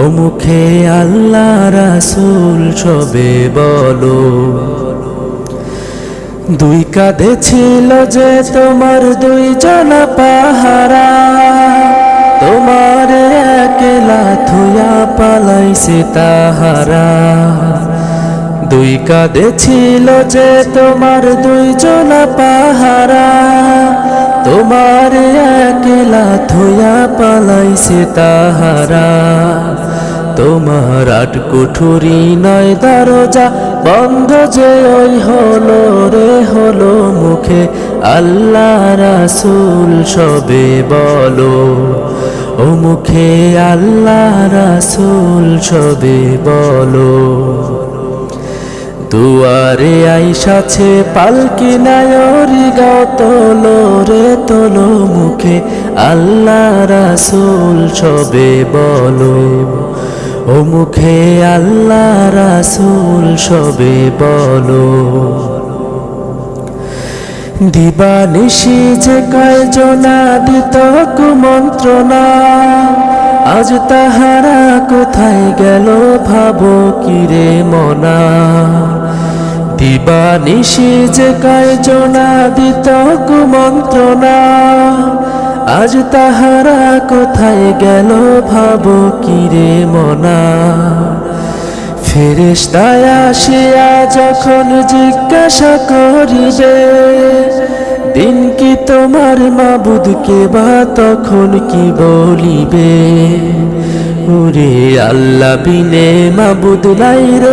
ও মুখে আল্লাহ রাসুল সবে বলো। দুই কাঁধে ছিল যে তোমার দুই জনা পাহারা, তোমার একলা থুয়া পালাইছে তাহারা। দুই কাঁধে ছিল যে তোমার দুই জনা পাহারা। তোমার একলা থুয়া পালাইছে তাহারা। তোমার আট কুঠুরি নয় দরজা বন্ধ যে ওই হলো রে হলো মুখে। আল্লাহ রাসূল সবে বলো, ও মুখে আল্লাহ রাসূল সবে বলো। দুয়ারে আইসাছে পালকি নায়রি গাও তোলো রে তোলো মুখে। আল্লাহ রাসূল সবে বলো, ও মুখে আল্লাহ রাসূল সবে বলো। দিবানিশি যে কয়জনা দিত কুমন্ত্রণা আজ তাহারা কোথায় গেল ভাবো কিরে মনা। দিবানিশি যে কয়জনা দিত কুমন্ত্রণা। আজ তাহারা কোথায় গেল ভাবো কিরে মনা। ফেরেশতায় আসিয়া যখন জিজ্ঞাসা করিবে, দিন কি তোমার মাবুদকে বা তখন কি বলিবে? ওরে আল্লাহ বিনে মাবুদ নাই রে